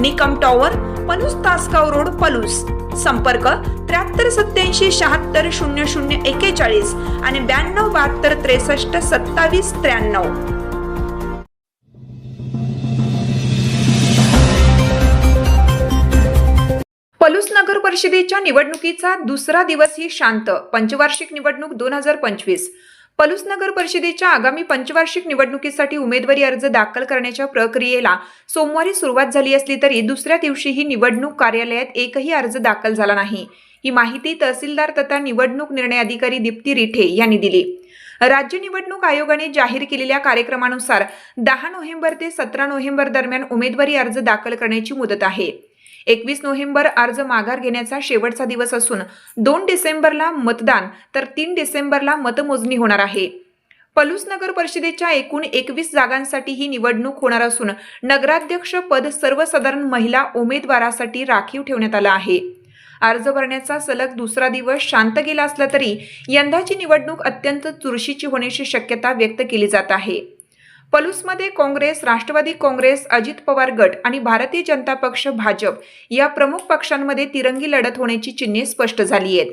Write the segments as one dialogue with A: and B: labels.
A: Nikam tower Palus Tasgaon road Palus. संपर्क त्र्याहत्तर सत्याऐंशी शहात्तर शून्य शून्य एकेचाळीस आणि ब्याण्णव बहात्तर त्रेसष्ट सत्तावीस त्र्याण्णव. पलूस नगर परिषदेच्या निवडणुकीचा दुसरा दिवसही शांत. पंचवार्षिक निवडणूक दोन हजार पंचवीस. पलूस नगर परिषदेच्या आगामी पंचवार्षिक निवडणुकीसाठी उमेदवारी अर्ज दाखल करण्याच्या प्रक्रियेला सोमवारी सुरुवात झाली असली तरी दुसऱ्या दिवशीही निवडणूक कार्यालयात एकही अर्ज दाखल झाला नाही. ही माहिती तहसीलदार तथा निवडणूक निर्णय अधिकारी दीप्ती रिठे यांनी दिली. राज्य निवडणूक आयोगाने जाहीर केलेल्या कार्यक्रमानुसार दहा नोव्हेंबर ते सतरा नोव्हेंबर दरम्यान उमेदवारी अर्ज दाखल करण्याची मुदत आहे. एकवीस नोव्हेंबर अर्ज माघार घेण्याचा शेवटचा दिवस असून दोन डिसेंबरला मतदान तर तीन डिसेंबरला मतमोजणी होणार आहे. पलूस नगर परिषदेच्या एकूण एकवीस जागांसाठी ही निवडणूक होणार असून नगराध्यक्ष पद सर्वसाधारण महिला उमेदवारासाठी राखीव ठेवण्यात आलं आहे. अर्ज भरण्याचा सलग दुसरा दिवस शांत गेला असला तरी यंदाची निवडणूक अत्यंत चुरशीची होण्याची शक्यता व्यक्त केली जात आहे. पलूसमध्ये काँग्रेस राष्ट्रवादी काँग्रेस अजित पवार गट आणि भारतीय जनता पक्ष भाजप या प्रमुख पक्षांमध्ये तिरंगी लढत होण्याची चिन्हे स्पष्ट झाली आहेत.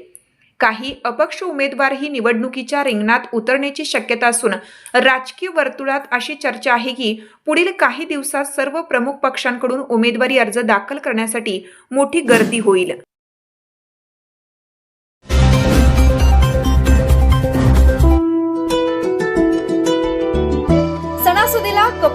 A: काही अपक्ष उमेदवारही निवडणुकीच्या रिंगणात उतरण्याची शक्यता असून राजकीय वर्तुळात अशी चर्चा आहे की पुढील काही दिवसात सर्व प्रमुख पक्षांकडून उमेदवारी अर्ज दाखल करण्यासाठी मोठी गर्दी होईल.